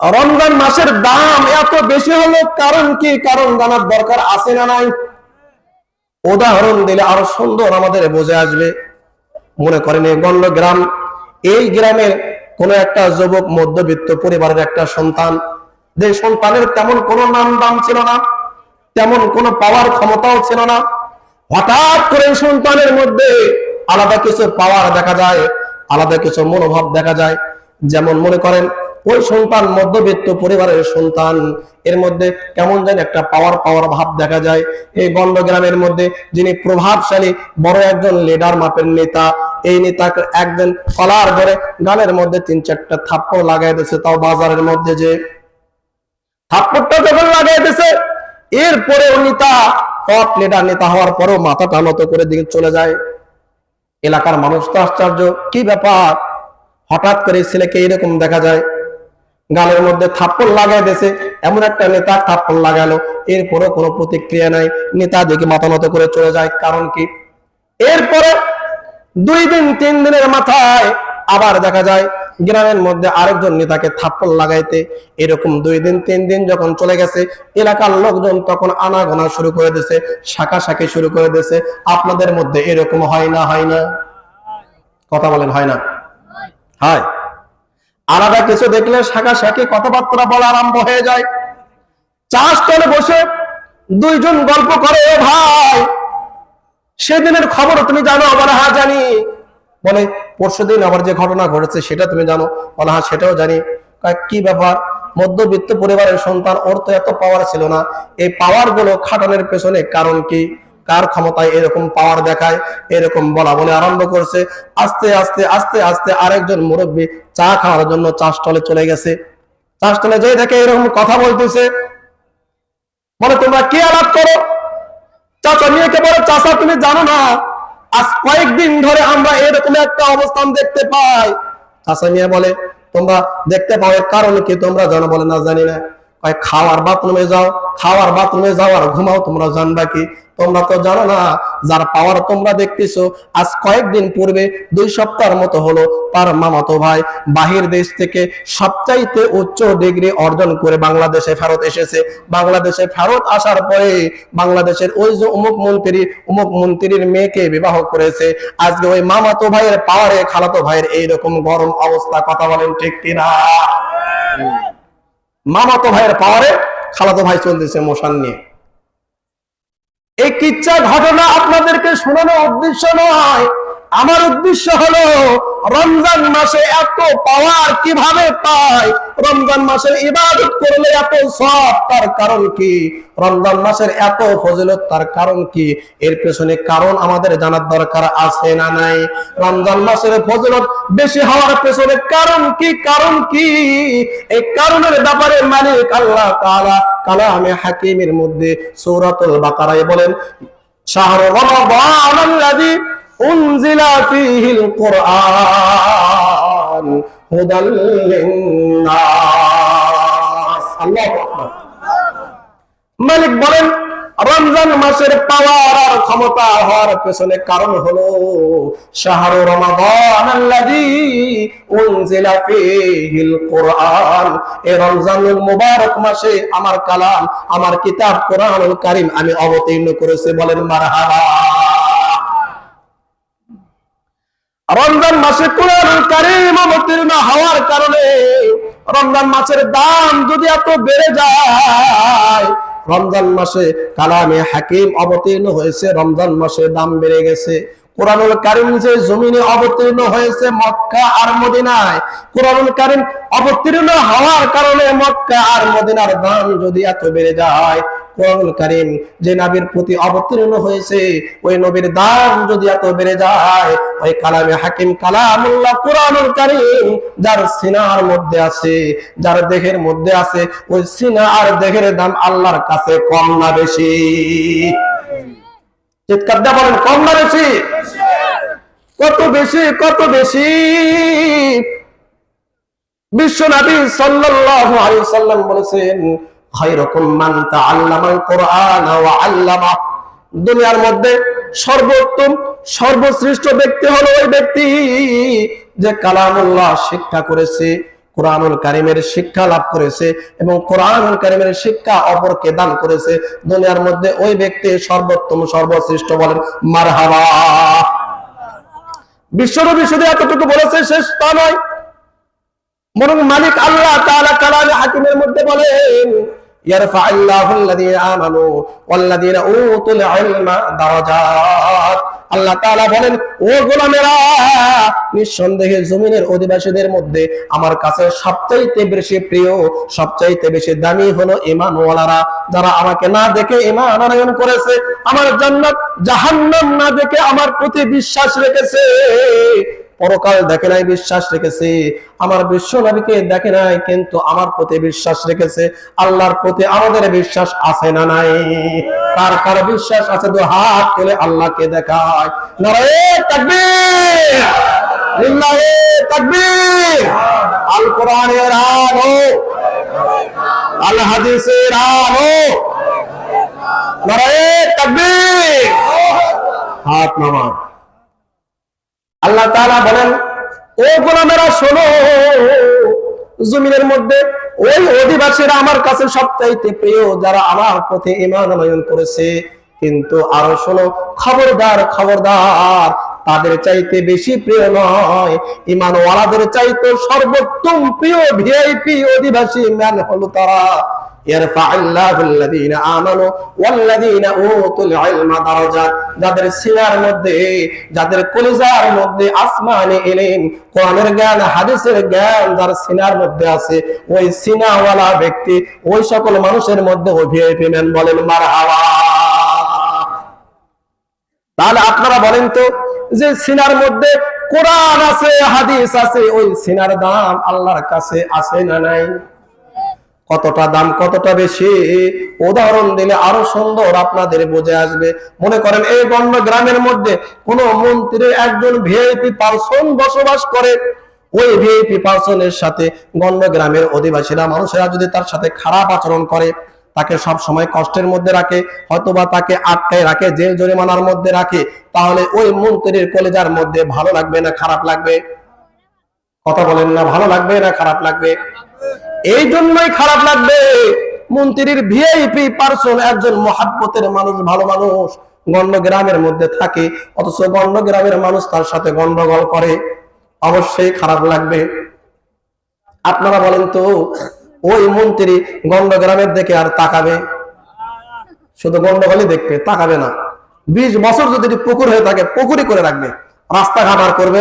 রমজান মাসের দাম এত বেশি হলো, কারণ কি? কারণ জানার দরকার আছে না নাই? উদাহরণ দিলে আরও সুন্দর আমাদের বোঝে আসবে। মনে করেন এই গণ্য গ্রাম এই গ্রামের কোন একটা যুবক, মধ্যবিত্ত পরিবারের একটা সন্তান, যে সন্তানের তেমন কোনো নাম দাম ছিল না, তেমন কোনো পাওয়ার ক্ষমতাও ছিল না। হঠাৎ করে সন্তানের মধ্যে আলাদা কিছু পাওয়ার দেখা যায়, আলাদা কিছু মনোভাব দেখা যায়। যেমন মনে করেন ওই সন্তান মধ্যবিত্ত পরিবারের সন্তান। এর মধ্যে কেমন যেন একটা পাওয়ার পাওয়ার ভাব দেখা যায়। এই গন্ড গ্রামের মধ্যে যিনি প্রভাবশালী, বড় একজন লিডার মাপের নেতা, এই নেতাকে একজন কলার ধরে গালের মধ্যে তিন চারটা থাপ্পড় লাগাই দিয়েছে তাও বাজারের মধ্যে যে। থাপ্পড়টা যখন লাগাই দিয়েছে, এরপরে নেতা টপ লিডার নেতা হওয়ার পরেও মাথাটা নত করে দিকে চলে যায়। এলাকার মানুষ তো আশ্চর্য, কি ব্যাপার? হঠাৎ করে ছেলেকে এরকম দেখা যায়। গালের মধ্যে থাপ্পড় লাগাই দিয়েছে। এমন একটা নেতা থাপ্পড় লাগালো। এরপরও কোনো প্রতিক্রিয়া নাই। নেতা দেখে মাথা নত করে চলে যায়। কারণ কি? এরপরে দুই দিন, তিন দিনের মাথায় আবার দেখা যায়, গ্রামের মধ্যে আরেকজন নেতাকে থাপ্পড় লাগাইতে। এরকম দুই দিন, তিন দিন যখন চলে গেছে, এলাকার লোকজন তখন আনাগোনা শুরু করে দিয়েছে শাখা শাখি শুরু করে দিয়েছে। আপনাদের মধ্যে এরকম হয় না হয় না? কথা বলেন, হয় না? হয়। আলাদা কিছু দেখলে শাখা শাখি কথাবার্তা বলা আরম্ভ হয়ে যায়। চা স্টলে বসে দুইজন গল্প করে, "এ ভাই, সেদিনের খবর তুমি জানো? বলে হ্যাঁ জানি। বলে পরশু দিন আবার যে ঘটনা ঘটেছে সেটা তুমি জানো? বলে হ্যাঁ সেটাও জানি। কি ব্যাপার? মধ্যবিত্ত পরিবারের সন্তান, ওর তো এত পাওয়ার ছিল না। এই পাওয়ারগুলো খাটানোর পেছনে কারণ কি? কার ক্ষমতায় এরকম পাওয়ার দেখায়, এরকম বলা বলে আরম্ভ করছে। আস্তে আস্তে আস্তে আস্তে আরেকজন মুরব্বী চা খাওয়ার জন্য চা স্টলে চলে গেছে। চা স্টলে যেই দেখে এরকম কথা বলতেছে, বলে, তোমরা কি আলাপ করো? চাচা, মেয়েকে বলে, চাচা, তুমি জানো না, আজ কয়েকদিন ধরে আমরা এরকম একটা অবস্থান দেখতে পাই। চাচা মিয়া বলে, তোমরা দেখতে পাও এর কারণ কি তোমরা জানো বলে না জানি না। কয়, খাওয়ার বাথরুমে যাও, খাওয়ার বাথরুমে যাও আর ঘুমাও, তোমরা জানবা কি? তোমরা তো জানো না, যার পাওয়ার তোমরা দেখতেছো, আজ কয়েকদিন পূর্বে দুই সপ্তাহের মতো হলো তার মামাতো ভাই বাহির দেশ থেকে সবচাইতে উচ্চ ডিগ্রি অর্জন করে বাংলাদেশে ফেরত এসেছে। বাংলাদেশে ফেরত আসার পরে বাংলাদেশের ওই যে অমুক মন্ত্রী, অমুক মন্ত্রীর মেয়েকে বিবাহ করেছে। আজকে ওই মামাতো ভাইয়ের পাওয়ারে খালাতো ভাইয়ের এইরকম গরম অবস্থা, কথা বলেন ঠিক কিনা? মামাতো ভাইয়ের পাওয়ারে খালাতো ভাই চলতেছে মশান নিয়ে। এই কিচ্ছা ঘটনা আপনাদেরকে শোনানো উদ্দেশ্য নয়। আমার উদ্দেশ্য হলো, রমজান মাসে এত পাওয়ার কীভাবে পায়? রমজান মাসের ইবাদত করলে এত সব তার কারণ কি? রমজান মাসের এত ফজিলত, তার কারণ কি? এর পেছনে কারণ আমাদের জানার দরকার আছে না নাই? রমজান মাসের ফজিলত বেশি হওয়ার পেছনে কারণ কি? কারণ কি? এই কারণের ব্যাপারে মালিক আল্লাহ তাআলা কালামে হাকিমের মধ্যে সূরাতুল বাকারায় বলেন, শাহরু রমাদান আল্লাযী উনজিলা ফীহিল কুরআন হুদাল লিন-নাস। মালিক বলেন, রমজান মাসের পাওয়ার আর ক্ষমতা হওয়ার পেছনে কারণ হলো শাহরু রমাদান উনজিলা কুরআন। রমজানুল মুবারক মাসে আমার কালাম, আমার কিতাব কোরআনুল কারীম আমি অবতীর্ণ করেছি বলেন মারহাবা। রমজান মাসে অবতীর্ণ হওয়ার কারণে রমজান মাসের দাম যদি এত বেড়ে যায়, রমজান মাসে কালামে হাকিম অবতীর্ণ হয়েছে, রমজান মাসে দাম বেড়ে গেছে। কোরআনুল কারিম যে জমিনে অবতীর্ণ হয়েছে মক্কা আর মদিনায়, কোরআনুল কারিম অবতীর্ণ হওয়ার কারণে মক্কা আর মদিনার দাম যদি এত বেড়ে যায় কোরআনুল যে নবীর প্রতি অবতীর্ণ হয়েছে, ওই নবীর দাম যদি এত বেড়ে যায়, ওই কালামে হাকিম কোরআনুল যার সিনার মধ্যে আছে, যার দেহের মধ্যে আছে, ওই সিনা আর দেহের দাম আল্লাহর কাছে কম না বেশি? চিৎকার বলেন, কম না বেশি? কত বেশি কত বেশি? বিশ্ব নবী সাল্লাল্লাহু আলাইহি সাল্লাম বলেছেন দুনিয়ার মধ্যে সর্বোত্তম, সর্বশ্রেষ্ঠ ব্যক্তি হলো ওই ব্যক্তি যে কালামুল্লাহ শিক্ষা করেছে, কোরআনুল কারিমের শিক্ষা লাভ করেছে এবং কোরআনুল কারিমের শিক্ষা অপরকে দান করেছে। দুনিয়ার মধ্যে ওই ব্যক্তি সর্বোত্তম, সর্বশ্রেষ্ঠ বলেন, মারহাবা। বিশ্বরবি শুধু এতটুকু বলেছে, শেষ তা নয়। বরং মালিক আল্লাহ তাআলা কালামে হাকিমের মধ্যে বলেন ইয়ারফা আল্লাহু আল্লাযীনা আমানু ওয়াল্লাযীনা উতুল ইলমা দারাজাত। আল্লাহ বলেন, ও গোলামেরা, নিঃসন্দেহে জমিনের অধিবাসীদের মধ্যে আমার কাছে সবচাইতে বেশি প্রিয়, সবচাইতে বেশি দামি হলো ঈমানওয়ালারা। যারা আমাকে না দেখে ঈমান আনয়ন করেছে, আমার জান্নাত জাহান্নাম না দেখে আমার প্রতি বিশ্বাস রেখেছে। পরকাল দেখে নাই বিশ্বাস রেখেছে। আমার বিশ্ব নবীকে দেখে নাই, কিন্তু আমার প্রতি বিশ্বাস রেখেছে। আল্লাহর প্রতি আমাদের বিশ্বাস আছে না নাই? কার কার বিশ্বাস আছে? তো হাত তুলে আল্লাহকে দেখায়। নারায়ে তাকবীর! হাত নামায়। আল্লাহ তাআলা বলেন, ও গোলামেরা, শোনো, জমিনের মধ্যে ওই অধিবাসীরা আমার কাছে সবচাইতে প্রিয়, যারা আমার পথে ইমান আনয়ন করেছে। কিন্তু আরও শোনো, খবরদার খবরদার, তাদের চাইতে বেশি প্রিয় নয়। ইমানওয়ালাদের চাইতে সর্বোত্তম প্রিয় ভিআইপি অধিবাসী ম্যান হলো তারা। যাদের মধ্যে, যাদের কলিজার মধ্যে আসমানে কোরআনের জ্ঞান, হাদিসের জ্ঞান যার সিনার মধ্যে আছে, ওই সিনাওয়ালা ব্যক্তি ওই সকল মানুষের মধ্যে ভিআইপি ম্যান বলেন মার তাহলে আপনারা বলেন তো, যে সিনার মধ্যে কোরআন আছে, হাদিস আছে, ওই সিনার দাম আল্লাহর কাছে আছে না নাই? কতটা দাম কতটা বেশি? উদাহরণ দিলে আরও সুন্দর আপনাদের বুঝে আসবে। মনে করেন এই গণ্য গ্রামের মধ্যে কোন মন্ত্রী একজন ভিআইপি পার্সন বসবাস করে, ওই ভিআইপি পার্সনের সাথে গণ্য গ্রামের অধিবাসীরা, মানুষেরা যদি তার সাথে খারাপ আচরণ করে, তাকে সব সময় কষ্টের মধ্যে রাখে, হয়তোবা তাকে আটকায় রাখে, জেল জরিমানার মধ্যে রাখে, তাহলে ওই মন্ত্রীর কলেজার মধ্যে ভালো লাগবে না খারাপ লাগবে? কথা বলেন না, ভালো লাগবে না খারাপ লাগবে? এই জন্যই খারাপ লাগবে। মন্ত্রীর ভিআইপি পার্সন একজন মহাব্বতের মানুষ, ভালো মানুষ গণ্ড গ্রামের মধ্যে থাকে। অথচ গণ্ড গ্রামের মানুষ তার সাথে গন্ডগোল করে। অবশ্যই খারাপ লাগবে। আপনারা বলেন তো, ওই মন্ত্রী গণ্ড গ্রামের দিকে আর তাকাবে? শুধু গন্ডগোলই দেখবে, তাকাবে না। বিশ বছর যদি পুকুর হয়ে থাকে, পুকুরই করে রাখবে। রাস্তাঘাট আর করবে?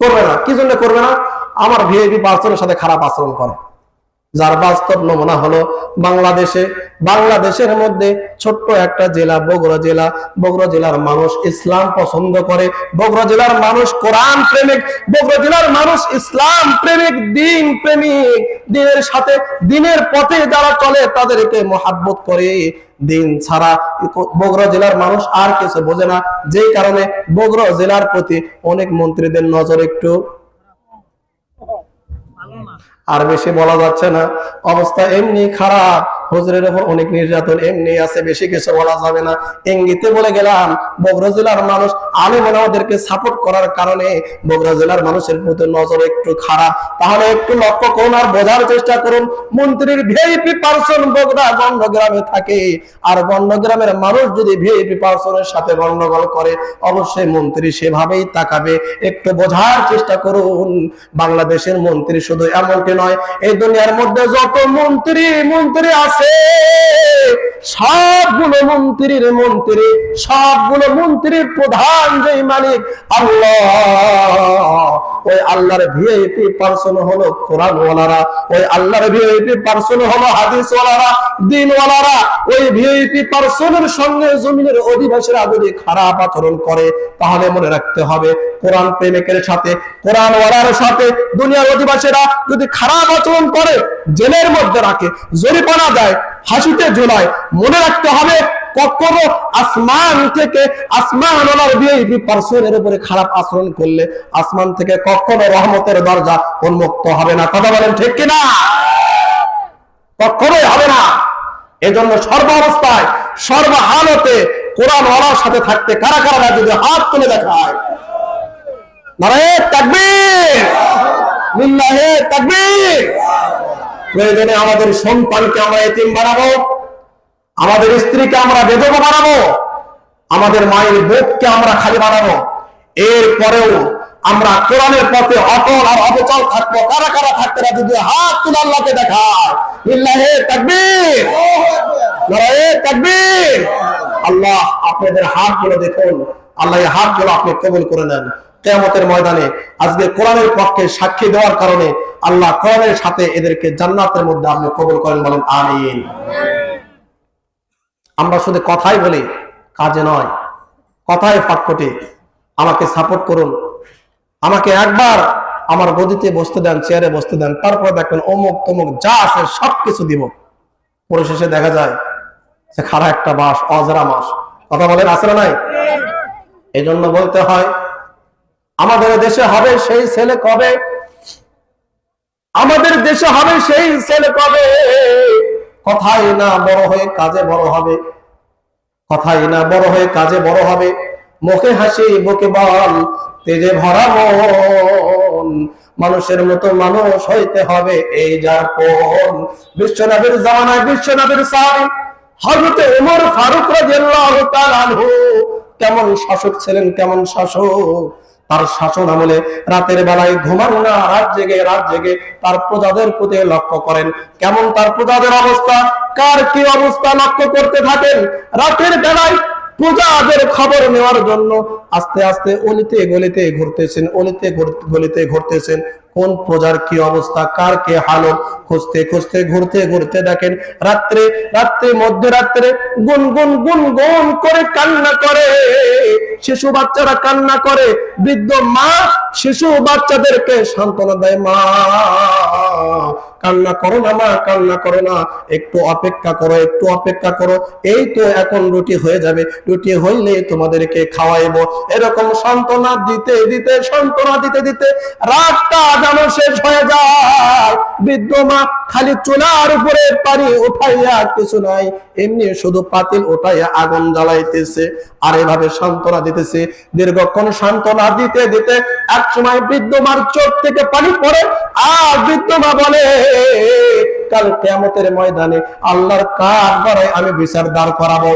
করবে না। কি জন্য করবে না? আমার ভিআইপি পার্সনের সাথে খারাপ আচরণ করে। যার বাস্তব নমুনা হলো বাংলাদেশে। বাংলাদেশের মধ্যে ছোট্ট একটা জেলা, বগুড়া জেলা। বগুড়া জেলার মানুষ ইসলাম পছন্দ করে। বগুড়া জেলার মানুষ কোরআন প্রেমিক। বগুড়া জেলার মানুষ ইসলাম প্রেমিক, দিন প্রেমিক। দিনের সাথে, দিনের পথে যারা চলে, তাদেরকে মহাব্বত করে। দিন ছাড়া বগুড়া জেলার মানুষ আর কিছু বোঝে না। যেই কারণে বগুড়া জেলার প্রতি অনেক মন্ত্রীদের নজর একটু আর বেশি বলা যাচ্ছে না। অবস্থা এমনি খারাপ। হুজুরের উপর অনেক নির্যাতন, এমনি আছে, বেশি কিছু বলা যাবে না। ইঙ্গিতে বলে গেলাম, বগুড়া জেলার মানুষ আলেমনা ওদেরকে সাপোর্ট করার কারণে বগুড়া জেলার মানুষের প্রতি নজর একটু খারাপ। তাহলে একটু লক্ষ্য করুন আর বোঝার চেষ্টা করুন, মন্ত্রীর ভিআইপি পার্সন বগুড়া থাকে। আর মানুষ যদি ভিআইপি পার্সনের সাথে গণ্ডগোল করে, অবশ্যই মন্ত্রী সেভাবেই তাকাবে। একটু বোঝার চেষ্টা করুন, বাংলাদেশের মন্ত্রী শুধু এমনটি নয়, এই দুনিয়ার মধ্যে যত মন্ত্রী মন্ত্রী আছে সবগুলো মন্ত্রীর মন্ত্রী সবগুলো মন্ত্রীর প্রধান যে মালিক আল্লাহ। ওই আল্লাহর ভিআইপি পার্সন হলো কোরআন ওয়ালারা ওই আল্লাহর ভিআইপি পার্সন হলো হাদিস ওয়ালারা দিন ওয়ালারা ওই ভিআইপি পার্সনের সঙ্গে জমিনের অধিবাসীরা যদি খারাপ আচরণ করে, তাহলে মনে রাখতে হবে কোরআন প্রেমিকের সাথে কোরআন ওয়ালার সাথে দুনিয়ার অধিবাসীরা যদি খারাপ আচরণ করে, জেলের মধ্যে রাখে, জরিমানা দেয়, হাসিতে ঝোলায়, মনে রাখতে হবে কখনো আসমান থেকে আসমান ওনার ভিআইপি পার্সনের উপরে খারাপ আচরণ করলে আসমান থেকে কখনো রহমতের দরজা উন্মুক্ত হবে না। কথা বলেন ঠিক কিনা? কখনোই হবে না। এজন্য সর্ব অবস্থায় সর্বহালতে কোরআন ওয়ালার সাথে থাকতে কারা কারা যদি হাত তুলে দেখায়। নারায়ে তাকবীর। লিল্লাহে তাকবীর। প্রয়োজনে আমাদের সন্তানকে আমরা এতিম বানাবো। আমাদের স্ত্রীকে আমরা বেদক বানাবো, আমাদের মায়ের বোধকে আমরা খালি বানাবো। এরপরেও আমরা কোরআনের পথে অটল আর অবচল থাকব। কারা কারা থাকতে রাজি? দিয়ে হাত তুলে আল্লাহকে দেখায় আল্লাহ আপনাদের হাতগুলো দেখুন। আল্লাহ এই হাতগুলো আপনি কবুল করে নেন। কেয়ামতের ময়দানে আজকে কোরআনের পক্ষে সাক্ষী দেওয়ার কারণে আল্লাহ কোরআনের সাথে এদেরকে জান্নাতের মধ্যে আপনি কবুল করেন বলেন, আমিন। আমরা শুধু কথাই বলি, কাজে নয় কথায় ফাটফটে। আমাকে সাপোর্ট করুন। আমাকে একবার আমার গদিতে বসতে দেন চেয়ারে বসতে দেন, তারপরে দেখবেন অমুক তমুক যা আছে সবকিছু দিব। পরিশেষে দেখা যায় যে খারা একটা বাস, অজরা মাস। কথা বলেন আসলে নাই? এই জন্য বলতে হয়, আমাদের দেশে হবে সেই ছেলে কবে? আমাদের দেশে হবে সেই ছেলে কবে? কথাই না বড় হয়ে কাজে বড় হবে। কথাই না বড় হয়ে কাজে বড় হবে। মুখে হাসি, বুকে বল, তেজে ভরা মন। মানুষের মতো মানুষ হইতে হবে এই যার কোন। বিশ্বনবীর জামানায় বিশ্বনাথের সাহাবী হযরতে ওমর ফারুক রাদিয়াল্লাহু তাআলা কেমন শাসক ছিলেন, কেমন শাসক? তার শাসন আমলে রাতের বেলায় ঘুমান না, রাত জেগে রাত জেগে তার প্রজাদের প্রতি লক্ষ্য করেন। কেমন তার প্রজাদের অবস্থা? কার কি অবস্থা লক্ষ্য করতে থাকেন? রাতের বেলায় প্রজাদের খবর নেওয়ার জন্য আস্তে আস্তে অলিতে গলিতে ঘুরতেছেন, অলিতে গলিতে ঘুরতেছেন। কোন প্রজার কি অবস্থা? কার কে হালত? খুঁজতে খুঁজতে, ঘুরতে ঘুরতে দেখেন, রাত্রে রাত্রে মধ্যরাত্রে গুন গুন গুন গুন করে কান্না করে। শিশু বাচ্চারা কান্না করে। বৃদ্ধ মা শিশু বাচ্চাদেরকে সান্ত্বনা দেয়, মা, কান্না করো না, মা, কান্না করো না। একটু অপেক্ষা করো, একটু অপেক্ষা করো। এই তো এখন রুটি হয়ে যাবে। রুটি হইলে তোমাদেরকে খাওয়াইবো। এরকম সান্ত্বনা দিতে দিতে, সান্ত্বনা দিতে দিতে রাতটা শেষ হয়ে যায়। বৃদ্ধ মা খালি চুলার উপরে পানি উঠাইয়া কিছু নাই। এমনি শুধু পাতিল উঠাইয়া আগুন জ্বালাইতেছে আর এভাবে সান্ত্বনা দিতেছে। দীর্ঘক্ষণ সান্ত্বনা দিতে দিতে এক সময় বৃদ্ধ মার চোখ থেকে পানি পড়ে আর বৃদ্ধ মা বলে, কাল কেমতের ময়দানে আল্লাহর গড়ায় আমি বিচার দাঁড় করাবো।